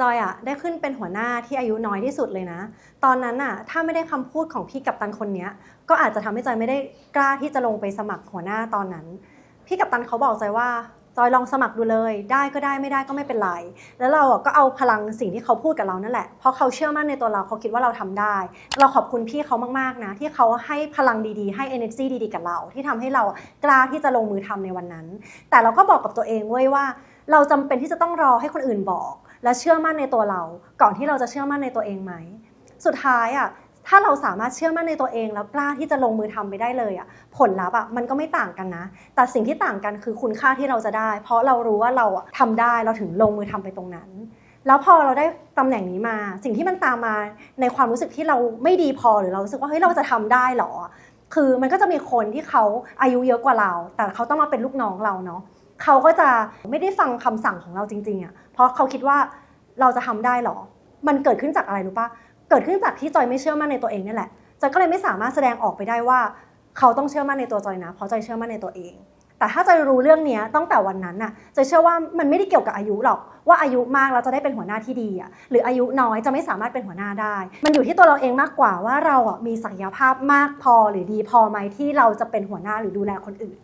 จอยอะได้ขึ้นเป็นหัวหน้าที่อายุน้อยที่สุดเลยนะ ตอนนั้นอะถ้าไม่ได้คำพูดของพี่กัปตันคนเนี้ยก็อาจจะทำให้จอยไม่ได้กล้าที่จะลงไปสมัครหัวหน้าตอนนั้น พี่กัปตันเขาบอกจอยว่าจอยลองสมัครดูเลย ได้ก็ได้ไม่ได้ก็ไม่เป็นไร แล้วเราอะก็เอาพลังสิ่งที่เขาพูดกับเรานั่นแหละ เพราะเขาเชื่อมั่นในตัวเราเขาคิดว่าเราทำได้ เราขอบคุณพี่เขามากๆนะ ที่เขาให้พลังดีๆ ให้ energy ดีๆ กับเรา ที่ทำให้เรากล้าที่จะลงมือทำในวันนั้น แต่เราก็บอกกับตัวเองเว้ยว่า เราจำเป็นที่จะต้องรอให้คนอื่นบอก และเชื่อมั่นในตัวเรา ก่อนที่เราจะเชื่อมั่นในตัวเองไหม สุดท้ายอะถ้าเราสามารถเชื่อมั่นในตัวเองแล้วกล้าที่จะลงมือทำไปได้เลยอะผลลัพธ์อะมันก็ไม่ต่างกันนะ แต่สิ่งที่ต่างกันคือคุณค่าที่เราจะได้ เพราะเรารู้ว่าเราอะทำได้เราถึงลงมือทำไปตรงนั้น แล้วพอเราได้ตำแหน่งนี้มา สิ่งที่มันตามมาในความรู้สึกที่เราไม่ดีพอหรือเรารู้สึกว่าเฮ้ยเราจะทำได้เหรอ คือมันก็จะมีคนที่เขาอายุเยอะกว่าเรา แต่เขาต้องมาเป็นลูกน้องเราเนาะ เขาก็จะไม่ได้ฟังคำสั่งของเราจริงๆอะเพราะเขาคิดว่าเราจะทำได้เหรอ มันเกิดขึ้นจากอะไรรู้ปะเกิดขึ้นจากที่จอยไม่เชื่อมั่นในตัวเองนี่แหละจอยก็เลยไม่สามารถแสดงออกไปได้ว่า เขาต้องเชื่อมั่นในตัวจอยนะ เพราะจอยเชื่อมั่นในตัวเอง แต่ถ้าจอยรู้เรื่องนี้ตั้งแต่วันนั้นน่ะจอยเชื่อว่ามันไม่ได้เกี่ยวกับอายุหรอก ว่าอายุมากเราจะได้เป็นหัวหน้าที่ดีอะหรืออายุน้อยจะไม่สามารถเป็นหัวหน้าได้ มันอยู่ที่ตัวเราเองมากกว่าว่าเราอะมีศักยภาพมากพอหรือดีพอไหมที่เราจะเป็นหัวหน้าหรือดูแลคนอื่น